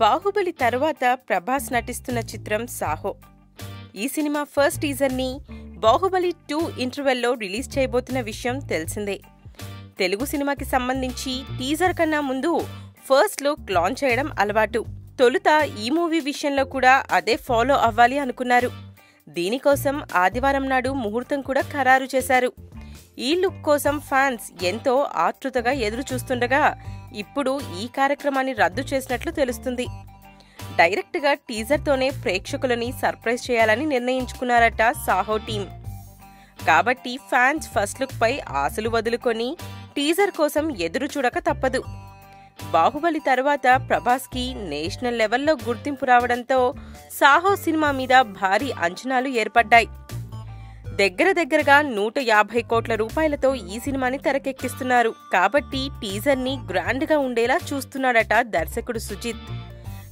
బాహుబలి తర్వాత ప్రభాస్ నటిస్తున్న చిత్రం సాహో. ఈ సినిమా ఫస్ట్ టీజర్ని బాహుబలి టూ ఇంటర్వెల్లో రిలీజ్ చేయబోతున్న విషయం తెలిసిందే. తెలుగు సినిమాకి సంబంధించి టీజర్ కన్నా ముందు ఫస్ట్ లుక్ లాంచ్ చేయడం అలవాటు. తొలుత ఈ మూవీ విషయంలో కూడా అదే ఫాలో అవ్వాలి అనుకున్నారు. దీనికోసం ఆదివారం నాడు ముహూర్తం కూడా ఖరారు చేశారు. ఈ లుక్ కోసం ఫ్యాన్స్ ఎంతో ఆతృతగా ఎదురు చూస్తుండగా ఇప్పుడు ఈ కార్యక్రమాన్ని రద్దు చేసినట్లు తెలుస్తుంది. డైరెక్ట్గా టీజర్తోనే ప్రేక్షకులని సర్ప్రైజ్ చేయాలని నిర్ణయించుకున్నారట సాహో టీం కాబట్టి ఫ్యాన్స్ ఫస్ట్ లుక్ పై ఆశలు వదులుకొని టీజర్ కోసం ఎదురు చూడక తప్పదు. బాహుబలి తర్వాత ప్రభాస్కి నేషనల్ లెవెల్లో గుర్తింపు రావడంతో సాహో సినిమా మీద భారీ అంచనాలు ఏర్పడ్డాయి. దగ్గర దగ్గరగా నూట యాభై కోట్ల రూపాయలతో ఈ సినిమాని తెరకెక్కిస్తున్నారు. కాబట్టి టీజర్ని గ్రాండ్గా ఉండేలా చూస్తున్నాడట దర్శకుడు సుజిత్.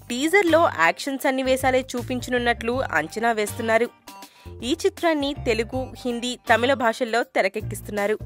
టీజర్లో యాక్షన్ సన్నివేశాలే చూపించనున్నట్లు అంచనా వేస్తున్నారు. ఈ చిత్రాన్ని తెలుగు హిందీ తమిళ భాషల్లో తెరకెక్కిస్తున్నారు.